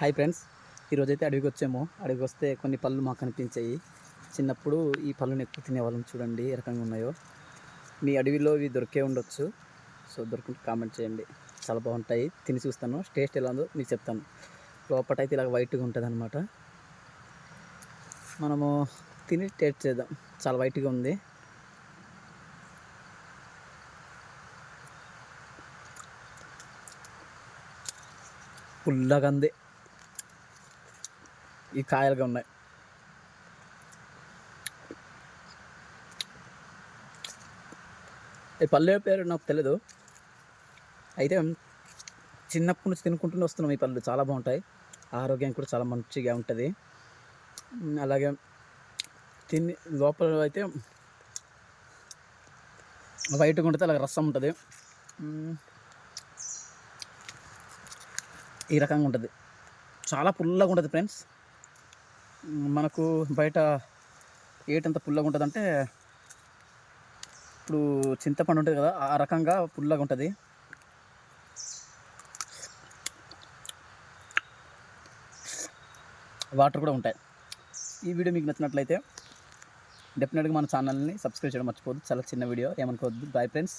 Hi friends. ఈరోజైతే అడవికి వచ్చాము అడవికి వస్తే కొన్ని పళ్ళు మాకు కనిపించాయి. చిన్నప్పుడు ఈ పళ్ళుని ఎక్కువ తినేవాళ్ళం చూడండి ఏ రకంగా ఉన్నాయో. మీ అడవిలో ఇవి దొరికే ఉండొచ్చు. సో దొరుకుంటే కామెంట్ చేయండి. చాలా బాగుంటాయి. తిని చూస్తాను. టేస్ట్ ఎలా ఉందో మీకు చెప్తాను. లోపట అయితే వైట్గా ఉంటుంది అనమాట మనము తిని టేస్ట్ చేద్దాం. చాలా వైట్గా ఉంది. పుల్లగా ఉంది. ఈ కాయలుగా ఉన్నాయి. ఈ పల్లె పేరు నాకు తెలియదు అయితే చిన్నప్పటి నుంచి తినుకుంటూనే వస్తున్నాం ఈ పళ్ళు. చాలా బాగుంటాయి. ఆరోగ్యం కూడా చాలా మంచిగా ఉంటుంది. అలాగే తిని లోపల అయితే వైట్గా ఉంటుంది అలాగే రసం ఉంటుంది. ఈ రకంగా ఉంటుంది. చాలా పుల్లగా ఉంటుంది ఫ్రెండ్స్. మనకు బయట ఏటంత పుల్లగా ఉంటుందంటే ఇప్పుడు చింతపండు ఉంటుంది కదా ఆ రకంగా పుల్లగా ఉంటుంది. వాటర్ కూడా ఉంటాయి. ఈ వీడియో మీకు నచ్చినట్లయితే డెఫినెట్గా మన ఛానల్ని సబ్స్క్రైబ్ చేయడం మర్చిపోవద్దు. చాలా చిన్న వీడియో ఏమనుకోవద్దు. Bye friends